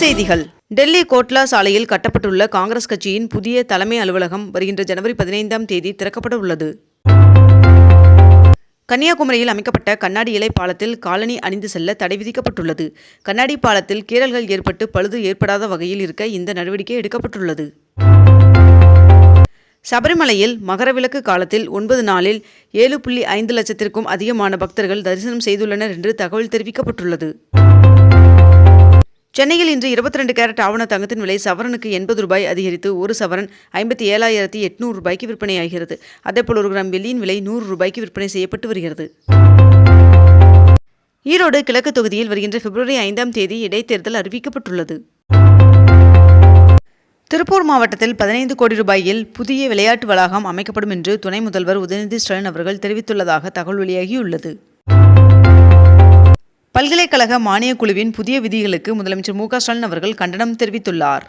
செய்திகள். டெல்லி கோட்லா சாலையில் கட்டப்பட்டுள்ள காங்கிரஸ் கட்சியின் புதிய தலைமை அலுவலகம் வருகின்ற ஜனவரி பதினைந்தாம் தேதி திறக்கப்பட உள்ளது. கன்னியாகுமரியில் அமைக்கப்பட்ட கண்ணாடி இலை பாலத்தில் காலனி அணிந்து செல்ல தடை விதிக்கப்பட்டுள்ளது. கண்ணாடி பாலத்தில் கீறல்கள் ஏற்பட்டு பழுது ஏற்படாத வகையில் இருக்க இந்த நடவடிக்கை எடுக்கப்பட்டுள்ளது. சபரிமலையில் மகரவிளக்கு காலத்தில் ஒன்பது நாளில் ஏழு புள்ளி ஐந்து லட்சத்திற்கும் அதிகமான பக்தர்கள் தரிசனம் செய்துள்ளனர் என்று தகவல் தெரிவிக்கப்பட்டுள்ளது. சென்னையில் இன்று இருபத்தி ரெண்டு கேரட் ஆவண தங்கத்தின் விலை சவரனுக்கு எண்பது ரூபாய் அதிகரித்து ஒரு சவரன் ஐம்பத்தி ஏழாயிரத்தி எட்நூறு ரூபாய்க்கு விற்பனையாகிறது. அதேபோல் ஒரு கிராம் வெள்ளியின் விலை நூறு ரூபாய்க்கு விற்பனை செய்யப்பட்டு வருகிறது. ஈரோடு கிழக்கு தொகுதியில் வருகின்ற பிப்ரவரி ஐந்தாம் தேதி இடைத்தேர்தல் அறிவிக்கப்பட்டுள்ளது. திருப்பூர் மாவட்டத்தில் பதினைந்து கோடி ரூபாயில் புதிய விளையாட்டு வளாகம் அமைக்கப்படும் என்று துணை முதல்வர் உதயநிதி ஸ்டாலின் அவர்கள் தெரிவித்துள்ளதாக தகவல் வெளியாகியுள்ளது. பல்கலைக்கழக மானியக் குழுவின் புதிய விதிகளுக்கு முதலமைச்சர் மு ஸ்டாலின் அவர்கள் கண்டனம் தெரிவித்துள்ளார்.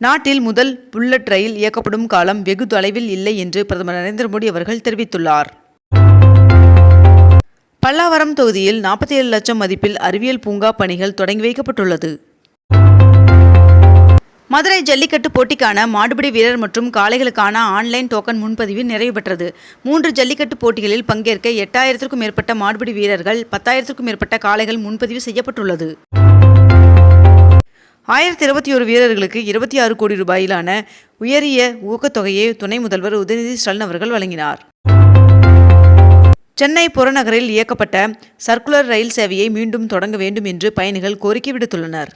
நாட்டில் முதல் புல்லட் ரயில் இயக்கப்படும் காலம் வெகு தொலைவில் இல்லை என்று பிரதமர் நரேந்திர மோடி அவர்கள் தெரிவித்துள்ளார். பல்லாவரம் தொகுதியில் நாற்பத்தி ஏழு லட்சம் மதிப்பில் அறிவியல் பூங்கா பணிகள் தொடங்கி வைக்கப்பட்டுள்ளது. மதுரை ஜல்லிக்கட்டு போட்டிக்கான மாடுபிடி வீரர் மற்றும் காளைகளுக்கான ஆன்லைன் டோக்கன் முன்பதிவு நிறைவு பெற்றது. மூன்று ஜல்லிக்கட்டு போட்டிகளில் பங்கேற்க எட்டாயிரத்திற்கும் மேற்பட்ட மாடுபிடி வீரர்கள் பத்தாயிரத்திற்கும் மேற்பட்ட காளைகள் முன்பதிவு செய்யப்பட்டுள்ளது. ஆயிரத்தி இருபத்தி ஒரு வீரர்களுக்கு இருபத்தி ஆறு கோடி ரூபாயிலான உயரிய ஊக்கத்தொகையை துணை முதல்வர் உதயநிதி ஸ்டாலின் அவர்கள் வழங்கினார். சென்னை புறநகரில் இயக்கப்பட்ட சர்க்குலர் ரயில் சேவையை மீண்டும் தொடங்க வேண்டும் என்று பயணிகள் கோரிக்கை விடுத்துள்ளனர்.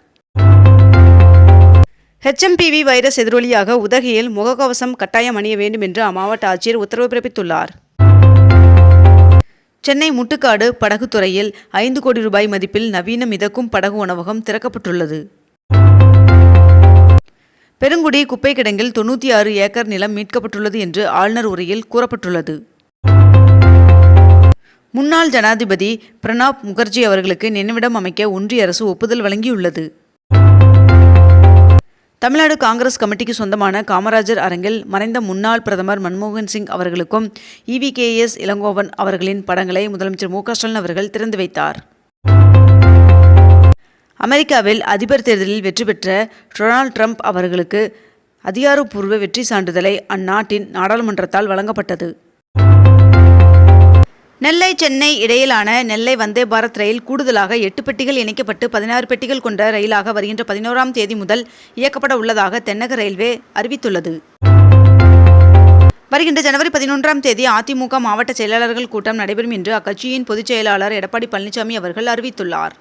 ஹெச்எம்பிவி வைரஸ் எதிரொலியாக உதகையில் முகக்கவசம் கட்டாயம் அணிய வேண்டும் என்று அம்மாவட்ட ஆட்சியர் உத்தரவு பிறப்பித்துள்ளார். சென்னை முட்டுக்காடு படகுத்துறையில் ஐந்து கோடி ரூபாய் மதிப்பில் நவீன மிதக்கும் படகு உணவகம் திறக்கப்பட்டுள்ளது. பெருங்குடி குப்பை கிடங்கில் தொண்ணூற்றி ஆறு ஏக்கர் நிலம் மீட்கப்பட்டுள்ளது என்று ஆளுநர் உரையில் கூறப்பட்டுள்ளது. முன்னாள் ஜனாதிபதி பிரணாப் முகர்ஜி அவர்களுக்கு நினைவிடம் அமைக்க ஒன்றிய அரசு ஒப்புதல் வழங்கியுள்ளது. தமிழ்நாடு காங்கிரஸ் கமிட்டிக்கு சொந்தமான காமராஜர் அரங்கில் மறைந்த முன்னாள் பிரதமர் மன்மோகன் சிங் அவர்களுக்கும் இவிகேஎஸ் இளங்கோவன் அவர்களின் படங்களை முதலமைச்சர் மு க ஸ்டாலின் அவர்கள் திறந்து வைத்தார். அமெரிக்காவில் அதிபர் தேர்தலில் வெற்றி பெற்ற டொனால்ட் ட்ரம்ப் அவர்களுக்கு அதிகாரப்பூர்வ வெற்றி சான்றிதழை அந்நாட்டின் நாடாளுமன்றத்தால் வழங்கப்பட்டது. நெல்லை சென்னை இடையிலான நெல்லை வந்தே பாரத் ரயில் கூடுதலாக எட்டு பெட்டிகள் இணைக்கப்பட்டு பதினாறு பெட்டிகள் கொண்ட ரயிலாக வருகின்ற பதினோராம் தேதி முதல் இயக்கப்பட உள்ளதாக தென்னக ரயில்வே அறிவித்துள்ளது. வருகின்ற ஜனவரி பதினொன்றாம் தேதி அதிமுக மாவட்ட செயலாளர்கள் கூட்டம் நடைபெறும் என்று அக்கட்சியின் பொதுச் செயலாளர் எடப்பாடி பழனிசாமி அவர்கள் அறிவித்துள்ளார்.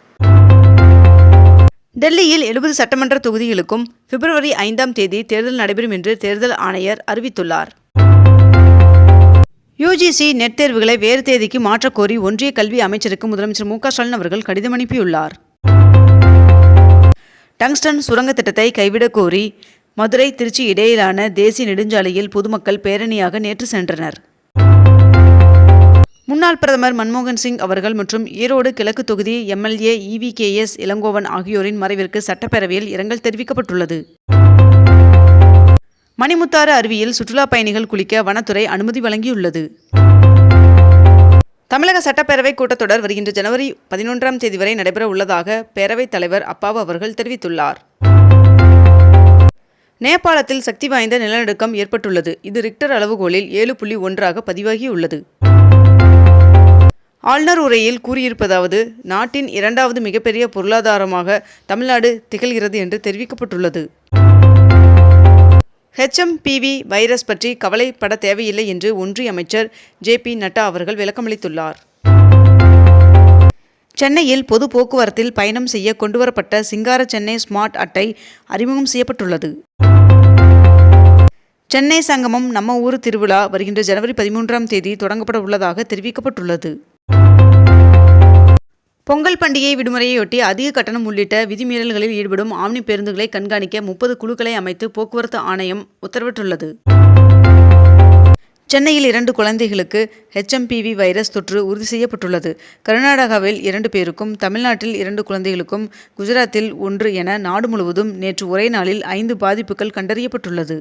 டெல்லியில் எழுபது சட்டமன்ற தொகுதிகளுக்கும் பிப்ரவரி ஐந்தாம் தேதி தேர்தல் நடைபெறும் என்று தேர்தல் ஆணையர் அறிவித்துள்ளார். யுஜிசி நெட் தேர்வுகளை வேறு தேதிக்கு மாற்றக்கோரி ஒன்றிய கல்வி அமைச்சருக்கு முதலமைச்சர் மு ஸ்டாலின் அவர்கள் கடிதம் அனுப்பியுள்ளார். டங்ஸ்டன் சுரங்க திட்டத்தை கைவிடக் கோரி மதுரை திருச்சி இடையிலான தேசிய நெடுஞ்சாலையில் பொதுமக்கள் பேரணியாக நேற்று சென்றனர். முன்னாள் பிரதமர் மன்மோகன் சிங் அவர்கள் மற்றும் ஈரோடு கிழக்கு தொகுதி எம்எல்ஏ இவிகேஎஸ் இளங்கோவன் ஆகியோரின் மறைவிற்கு சட்டப்பேரவையில் இரங்கல் தெரிவிக்கப்பட்டுள்ளது. மணிமுத்தாறு அருவியில் சுற்றுலா பயணிகள் குளிக்க வனத்துறை அனுமதி வழங்கியுள்ளது. தமிழக சட்டப்பேரவை கூட்டத்தொடர் வருகின்ற ஜனவரி பதினொன்றாம் தேதி வரை நடைபெற உள்ளதாக பேரவைத் தலைவர் அப்பாவு அவர்கள் தெரிவித்துள்ளார். நேபாளத்தில் சக்தி வாய்ந்த நிலநடுக்கம் ஏற்பட்டுள்ளது. இது ரிக்டர் அளவுகோலில் ஏழு புள்ளி ஒன்றாக பதிவாகியுள்ளது. ஆளுநர் உரையில் கூறியிருப்பதாவது நாட்டின் இரண்டாவது மிகப்பெரிய பொருளாதாரமாக தமிழ்நாடு திகழ்கிறது என்று தெரிவிக்கப்பட்டுள்ளது. ஹெச்எம்பிவி வைரஸ் பற்றி கவலைப்பட தேவையில்லை என்று ஒன்றிய அமைச்சர் ஜே பி நட்டா அவர்கள் விளக்கமளித்துள்ளார். சென்னையில் பொது போக்குவரத்தில் பயணம் செய்ய கொண்டுவரப்பட்ட சிங்கார சென்னை ஸ்மார்ட் அட்டை அறிமுகம் செய்யப்பட்டுள்ளது. சென்னை சங்கமம் நம்ம ஊர் திருவிழா வருகின்ற ஜனவரி பதிமூன்றாம் தேதி தொடங்கப்பட உள்ளதாக தெரிவிக்கப்பட்டுள்ளது. பொங்கல் பண்டிகை விடுமுறையொட்டி அதிக கட்டணம் உள்ளிட்ட விதிமீறல்களில் ஈடுபடும் ஆம்னி பேருந்துகளை கண்காணிக்க முப்பது குழுக்களை அமைத்து போக்குவரத்து ஆணையம் உத்தரவிட்டுள்ளது. சென்னையில் இரண்டு குழந்தைகளுக்கு ஹெச்எம்பிவி வைரஸ் தொற்று உறுதி செய்யப்பட்டுள்ளது. கர்நாடகாவில் இரண்டு பேருக்கும் தமிழ்நாட்டில் இரண்டு குழந்தைகளுக்கும் குஜராத்தில் ஒன்று என நாடு முழுவதும் நேற்று ஒரே நாளில் ஐந்து பாதிப்புகள் கண்டறியப்பட்டுள்ளது.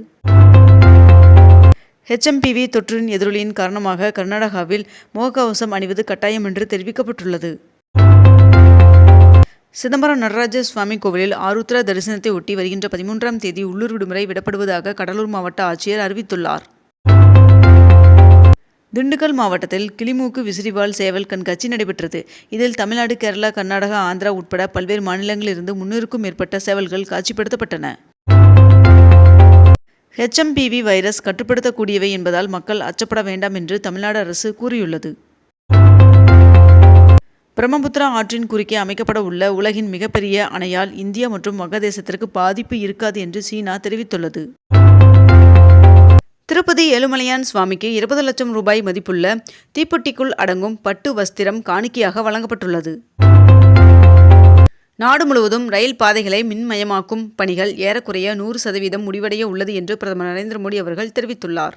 ஹெச்எம்பிவி தொற்றின் எதிரொலியின் காரணமாக கர்நாடகாவில் முகக்கவசம் அணிவது கட்டாயம் என்று தெரிவிக்கப்பட்டுள்ளது. சிதம்பரம் நடராஜ சுவாமி கோவிலில் ஆருத்ரா தரிசனத்தை ஒட்டி வருகின்ற பதிமூன்றாம் தேதி உள்ளூர் விடுமுறை விடப்படுவதாக கடலூர் மாவட்ட ஆட்சியர் அறிவித்துள்ளார். திண்டுக்கல் மாவட்டத்தில் கிளிமூக்கு விசிறிவால் சேவல் கண்காட்சி நடைபெற்றது. இதில் தமிழ்நாடு கேரளா கர்நாடகா ஆந்திரா உட்பட பல்வேறு மாநிலங்களிலிருந்து முன்னூறுக்கும் மேற்பட்ட சேவல்கள் காட்சிப்படுத்தப்பட்டன. ஹெச்எம்பிவி வைரஸ் கட்டுப்படுத்தக்கூடியவை என்பதால் மக்கள் அச்சப்பட வேண்டாம் என்று தமிழ்நாடு அரசு கூறியுள்ளது. பிரம்மபுத்திரா ஆற்றின் குறுக்கே அமைக்கப்பட உள்ள உலகின் மிகப்பெரிய அணையால் இந்தியா மற்றும் வங்கதேசத்திற்கு பாதிப்பு இருக்காது என்று சீனா தெரிவித்துள்ளது. திருப்பதி ஏழுமலையான் சுவாமிக்கு இருபது லட்சம் ரூபாய் மதிப்புள்ள தீப்பெட்டிக்குள் அடங்கும் பட்டு வஸ்திரம் காணிக்கையாக வழங்கப்பட்டுள்ளது. நாடு முழுவதும் ரயில் பாதைகளை மின்மயமாக்கும் பணிகள் ஏறக்குறைய நூறு சதவீதம் முடிவடைய உள்ளது என்று பிரதமர் நரேந்திர மோடி அவர்கள் தெரிவித்துள்ளார்.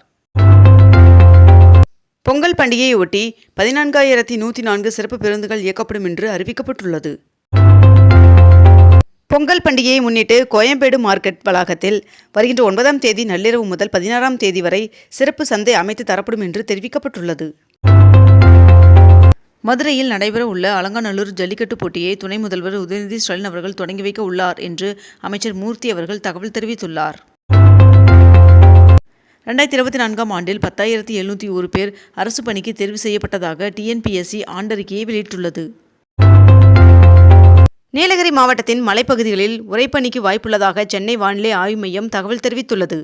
பொங்கல் பண்டிகையொட்டி பதினான்காயிரத்தி நூற்றி நான்கு சிறப்பு பேருந்துகள் இயக்கப்படும் என்று அறிவிக்கப்பட்டுள்ளது. பொங்கல் பண்டிகையை முன்னிட்டு கோயம்பேடு மார்க்கெட் வளாகத்தில் வருகின்ற ஒன்பதாம் தேதி நள்ளிரவு முதல் பதினாறாம் தேதி வரை சிறப்பு சந்தை அமைத்து தரப்படும் என்று தெரிவிக்கப்பட்டுள்ளது. மதுரையில் நடைபெற உள்ள அலங்காநல்லூர் ஜல்லிக்கட்டு போட்டியை துணை முதல்வர் உதயநிதி ஸ்டாலின் அவர்கள் தொடங்கி வைக்க உள்ளார் என்று அமைச்சர் மூர்த்தி அவர்கள் தகவல் தெரிவித்துள்ளார். ரெண்டாயிரத்தி இருபத்தி நான்காம் ஆண்டில் பத்தாயிரத்தி எழுநூற்றி ஒரு பேர் அரசு பணிக்கு தேர்வு செய்யப்பட்டதாக டிஎன்பிஎஸ்சி ஆண்டறிக்கையை வெளியிட்டுள்ளது. நீலகிரி மாவட்டத்தின் மலைப்பகுதிகளில் உரைப்பணிக்கு வாய்ப்புள்ளதாக சென்னை வானிலை ஆய்வு மையம் தகவல் தெரிவித்துள்ளது.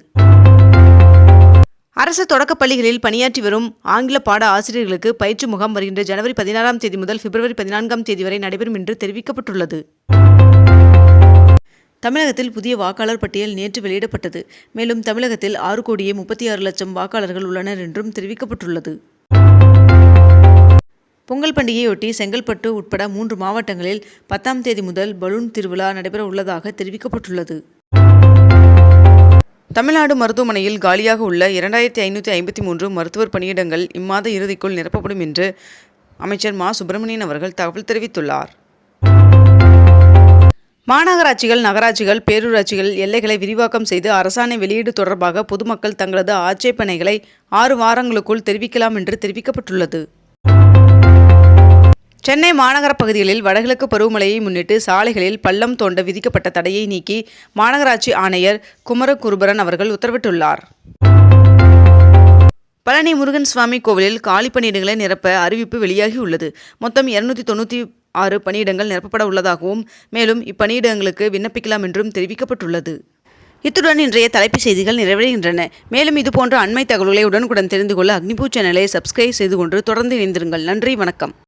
அரசு தொடக்கப் பள்ளிகளில் பணியாற்றி வரும் ஆங்கில பாட ஆசிரியர்களுக்கு பயிற்சி முகாம் வருகின்ற ஜனவரி பதினாறாம் தேதி முதல் பிப்ரவரி பதினான்காம் தேதி வரை நடைபெறும் என்று தெரிவிக்கப்பட்டுள்ளது. தமிழகத்தில் புதிய வாக்காளர் பட்டியல் நேற்று வெளியிடப்பட்டது. மேலும் தமிழகத்தில் ஆறு கோடியே முப்பத்தி ஆறு லட்சம் வாக்காளர்கள் உள்ளனர் என்றும் தெரிவிக்கப்பட்டுள்ளது. பொங்கல் பண்டிகையொட்டி செங்கல்பட்டு உட்பட மூன்று மாவட்டங்களில் பத்தாம் தேதி முதல் பலூன் திருவிழா நடைபெற உள்ளதாக தெரிவிக்கப்பட்டுள்ளது. தமிழ்நாடு மருத்துவமனையில் காலியாக உள்ள இரண்டாயிரத்தி ஐநூற்றி ஐம்பத்தி மூன்று மருத்துவர் பணியிடங்கள் இம்மாத இறுதிக்குள் நிரப்பப்படும் என்று அமைச்சர் மா. சுப்பிரமணியன் அவர்கள் தகவல் தெரிவித்துள்ளார். மாநகராட்சிகள் நகராட்சிகள் பேரூராட்சிகள் எல்லைகளை விரிவாக்கம் செய்து அரசாணை வெளியீடு தொடர்பாக பொதுமக்கள் தங்களது ஆட்சேபனைகளை ஆறு வாரங்களுக்குள் தெரிவிக்கலாம் என்று தெரிவிக்கப்பட்டுள்ளது. சென்னை மாநகர பகுதிகளில் வடகிழக்கு பருவமழையை முன்னிட்டு சாலைகளில் பள்ளம் தோண்ட விதிக்கப்பட்ட தடையை நீக்கி மாநகராட்சி ஆணையர் குமரகுருபரன் அவர்கள் உத்தரவிட்டுள்ளார். பழனி முருகன் சுவாமி கோவிலில் காலி பணியிடங்களை நிரப்ப அறிவிப்பு வெளியாகியுள்ளது. மொத்தம் இருநூத்தி தொண்ணூற்றி ஆறு பணியிடங்கள் நிரப்பப்பட உள்ளதாகவும் மேலும் இப்பணியிடங்களுக்கு விண்ணப்பிக்கலாம் என்றும் தெரிவிக்கப்பட்டுள்ளது. இத்துடன் இன்றைய தலைப்புச் செய்திகள் நிறைவடைகின்றன. மேலும் இதுபோன்ற அண்மை தகவல்களை உடனுக்குடன் தெரிந்து கொள்ள அக்னிபூ சேனலை சப்ஸ்கிரைப் செய்து கொண்டு தொடர்ந்து இணைந்திருங்கள். நன்றி வணக்கம்.